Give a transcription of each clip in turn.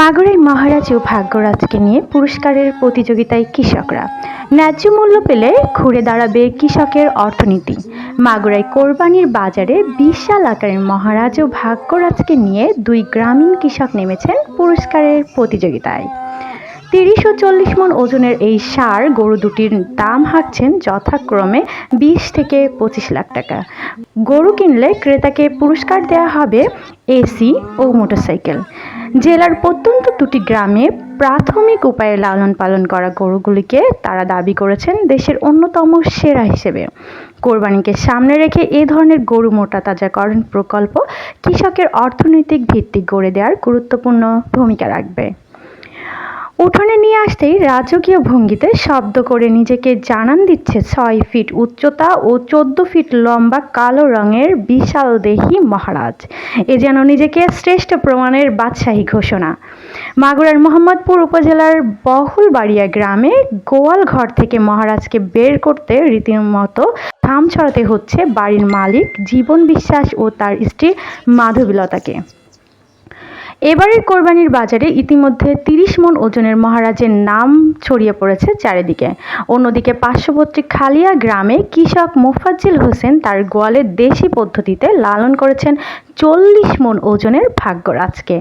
মাগুরায় মহারাজ ও ভাগ্যরাজকে নিয়ে পুরস্কারের প্রতিযোগিতায় কৃষকরা ন্যায্য মূল্য পেলে ঘুরে দাঁড়াবে কৃষকের অর্থনীতি। মাগুরায় কোরবানির বাজারে বিশাল আকারের মহারাজ ও ভাগ্যরাজকে নিয়ে দুই গ্রামীণ কৃষক নেমেছেন পুরস্কারের প্রতিযোগিতায়। তিরিশ ও চল্লিশ মন ওজনের এই সার গরু দুটির দাম হাঁকছেন যথাক্রমে বিশ থেকে পঁচিশ লাখ টাকা। গরু কিনলে ক্রেতাকে পুরস্কার দেওয়া হবে এসি ও মোটরসাইকেল। জেলার প্রত্যন্ত দুটি গ্রামে প্রাথমিক উপায়ে লালন পালন করা গরুগুলিকে তারা দাবি করেছেন দেশের অন্যতম সেরা হিসেবে। কোরবানিকে সামনে রেখে এ ধরনের গরু মোটা তাজাকরণ প্রকল্প, কৃষকের অর্থনৈতিক ভিত্তি গড়ে দেওয়ার গুরুত্বপূর্ণ ভূমিকা রাখবে। উঠোনে নিয়ে আসতেই রাজকীয় ভঙ্গিতে শব্দ করে নিজেকে জানান দিচ্ছে ছয় ফিট উচ্চতা ও চোদ্দ ফিট লম্বা কালো রঙের বিশাল দেহি মহারাজ। এ যেন নিজেকে শ্রেষ্ঠ প্রমাণের বাদশাহী ঘোষণা। মাগুরার মোহাম্মদপুর উপজেলার বহুলবাড়িয়া গ্রামে গোয়াল ঘর থেকে মহারাজকে বের করতে রীতিমতো থাম ছড়াতে হচ্ছে বাড়ির মালিক, জীবন বিশ্বাস ও তার স্ত্রী মাধবীলতাকে। এবারের কোরবানির বাজারে ইতিমধ্যে তিরিশ মন ওজনের মহারাজের নাম ছড়িয়ে পড়েছে চারিদিকে। অন্যদিকে পার্শ্ববর্তী খালিয়া গ্রামে কৃষক মোফাজ্জিল হোসেন তার গোয়ালের দেশি পদ্ধতিতে লালন করেছেন চল্লিশ মন ওজনের ভাগ্যরাজকে।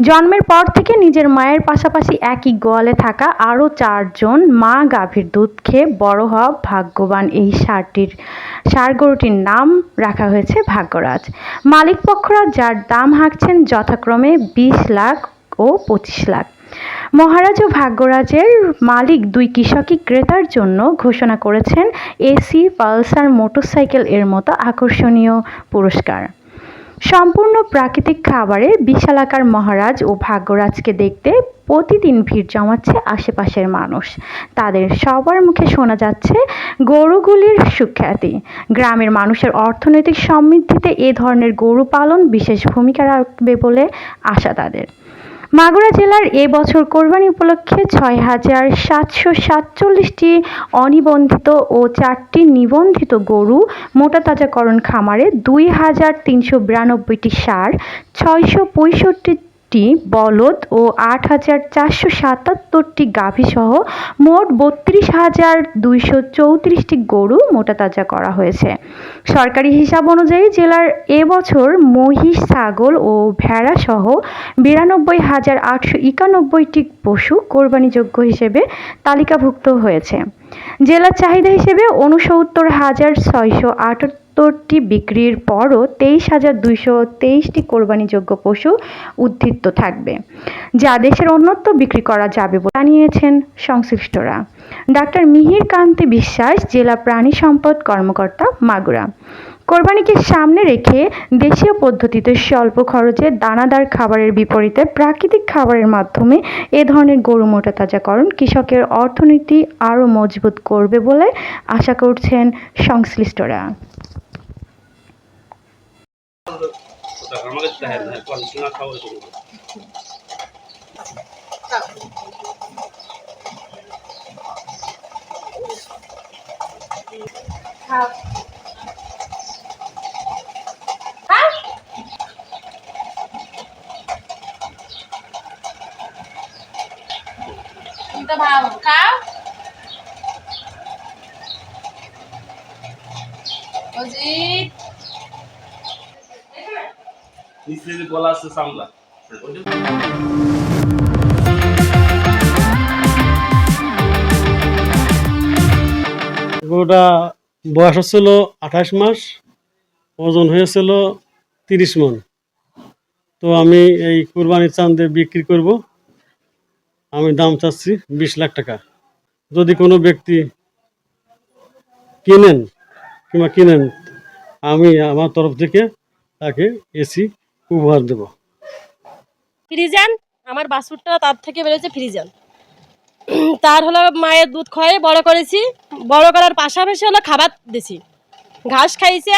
জন্মের পর থেকে নিজের মায়ের পাশাপাশি একই গোয়ালে থাকা আরও চারজন মা গাভীর দুধ খেয়ে বড় হওয়া ভাগ্যবান এই সারটির ষাঁড় গরুটির নাম রাখা হয়েছে ভাগ্যরাজ। মালিক পক্ষরা যার দাম হাঁকছেন যথাক্রমে বিশ লাখ ও পঁচিশ লাখ। মহারাজ ও ভাগ্যরাজের মালিক দুই কৃষকই ক্রেতার জন্য ঘোষণা করেছেন এসি পালসার মোটরসাইকেল এর মতো আকর্ষণীয় পুরস্কার। সম্পূর্ণ প্রাকৃতিক খাবারে বিশালাকার মহারাজ ও ভাগ্যরাজকে দেখতে প্রতিদিন ভিড় জমাচ্ছে আশেপাশের মানুষ। তাদের সবার মুখে শোনা যাচ্ছে গরুগুলির সুখ্যাতি। গ্রামের মানুষের অর্থনৈতিক সমৃদ্ধিতে এ ধরনের গরু পালন বিশেষ ভূমিকা রাখবে বলে আশা তাদের। মাগুরা জেলার এ বছর কোরবানি উপলক্ষে ছয় হাজার সাতশো সাতচল্লিশটি অনিবন্ধিত ও চারটি নিবন্ধিত গরু মোটা তাজাকরণ খামারে দুই হাজার তিনশো বিরানব্বইটি সার ছয়শো পঁয়ষট্টি পঁয়ষট্টিটি বলদ ও আট হাজার চারশো সাতাত্তরটি গাভীসহ মোট বত্রিশ হাজার দুইশো চৌত্রিশটি গরু মোটা তাজা করা হয়েছে। সরকারি হিসাব অনুযায়ী জেলার এবছর মহিষ, ছাগল ও ভেড়া সহ বিরানব্বই হাজার আটশো একানব্বইটি পশু কোরবানিযোগ্য হিসেবে তালিকাভুক্ত হয়েছে। জেলার চাহিদা হিসেবে উনসত্তর হাজার ছয়শো আটাত্তরটি বিক্রির পরও তেইশ হাজার দুইশো তেইশটি কোরবানিযোগ্য পশু উদ্ধৃত থাকবে, যা দেশের অন্যত্র বিক্রি করা যাবে বলে জানিয়েছেন সংশ্লিষ্টরা। ডাক্তার মিহির কান্তি বিশ্বাস, জেলা প্রাণী সম্পদ কর্মকর্তা মাগুরা। কোরবানিকে সামনে রেখে দেশীয় পদ্ধতিতে স্বল্প খরচে দানাদার খাবারের বিপরীতে প্রাকৃতিক খাবারের মাধ্যমে এ ধরনের গরু মোটা তাজাকরণ কৃষকের অর্থনীতি আরও মজবুত করবে বলে আশা করছেন সংশ্লিষ্টরা। আমাদের হ্যাঁ হ্যাঁ পড়াশোনা খাওয়া শুরু করো। তো ভালো খাও অজিত নিচে আছে গরুটা বয়স হচ্ছিল আঠাশ মাস, ওজন হয়েছিল তিরিশ মন। তো আমি এই কুরবানির চান্দে বিক্রি করব। আমি দাম চাচ্ছি বিশ লাখ টাকা। যদি কোনো ব্যক্তি কিনেন কিংবা কিনেন, আমি আমার তরফ থেকে তাকে এসি উপহার দেব। ফ্রিজান, আমার বাছুরটা তার থেকে বেড়েছে ফ্রিজান। তার হলো মায়ের দুধ খয়ে বড় করেছি। বড় করার পাশাপাশি হলো খাবার দিছি। ঘাস খাইছে,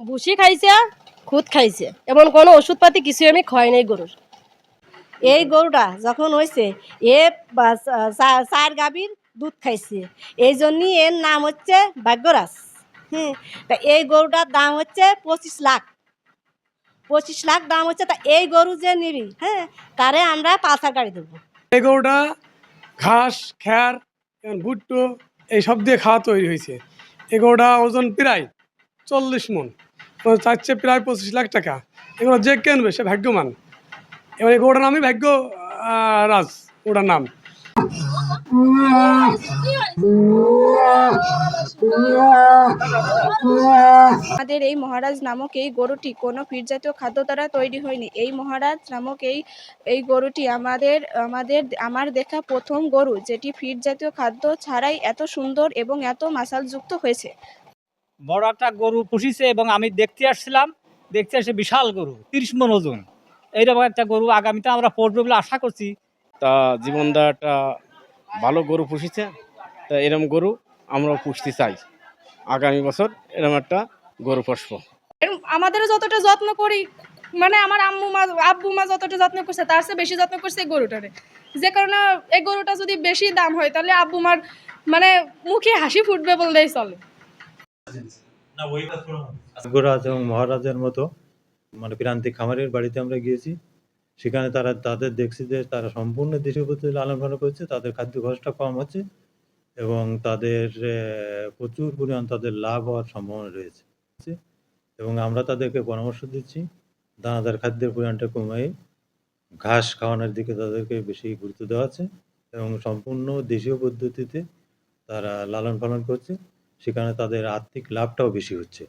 ভুসি খাইছে, খুদ খাইছে। এমন কোনো ওষুধপাতি কিছু আমি খাই নাই গরুর। এই গরুটা যখন হয়েছে এ চার গাভীর দুধ খাইছে। এই জন্যই এর নাম হচ্ছে ভাগ্যরাজ। হুম, তা এই গরুটার দাম হচ্ছে পঁচিশ লাখ। পঁচিশ লাখ দাম হচ্ছে, তা এই গরু যে নিবি হ্যাঁ তারে আমরা পালসার গাড়ি দেবো। এই গরুটা ঘাস খ্যার ভুট্টো এইসব দিয়ে খাওয়া তৈরি হয়েছে। এই গরুটা ওজন প্রায় চল্লিশ মন চাচ্ছে প্রায় পঁচিশ লাখ টাকা। এগুলো যে কেনবে সে ভাগ্যমান এবার এই গরুটার নামই ভাগ্য রাজ ওটার নাম। আমাদের এই মহারাজ নামক এই গরুটি কোনো ফিড জাতীয় খাদ্য দ্বারা তৈরি হয়নি। এই মহারাজ নামক এই এই গরুটি আমাদের আমাদের আমার দেখা প্রথম গরু যেটি ফিড জাতীয় খাদ্য ছাড়াই এত সুন্দর এবং এত মাসালযুক্ত হয়েছে। বড় একটা গরু পুষিছে এবং আমি দেখতে আসছিলাম দেখতে আসে বিশাল গরু তিরিশ মন ওজন। এইরকম একটা গরু আগামীতে আমরা পড়বে বলে আশা করছি। তা জীবনদা একটা ভালো গরু পুষিছে তা এরম গরু আমরাও পুষতে চাই। আগামী বছর এরম একটা গরু পুষবো। আমাদেরও যতটা যত্ন করি মানে আমার আম্মু মা আব্বু মা যতটা যত্ন করছে তার চেয়ে বেশি যত্ন করছে এই গরুটারে। যে কারণে এই গরুটা যদি বেশি দাম হয় তাহলে আব্বু মার মানে মুখে হাসি ফুটবে বললেই চলে। ভাগ্যরাজ এবং মহারাজের মতো মানে প্রান্তিক খামারের বাড়িতে আমরা গিয়েছি। সেখানে তারা, তাদের দেখছি যে তারা সম্পূর্ণ দেশীয় পদ্ধতি লালন পালন করছে, তাদের খাদ্য খরচটা কম হচ্ছে এবং তাদের প্রচুর পরিমাণ তাদের লাভ হওয়ার সম্ভাবনা রয়েছে। এবং আমরা তাদেরকে পরামর্শ দিচ্ছি, দানাদার খাদ্যের পরিমাণটা কমিয়ে ঘাস খাওয়ানোর দিকে তাদেরকে বেশি গুরুত্ব দেওয়া হচ্ছে এবং সম্পূর্ণ দেশীয় পদ্ধতিতে তারা লালন পালন করছে, সেখানে তাদের আর্থিক লাভটাও বেশি হচ্ছে।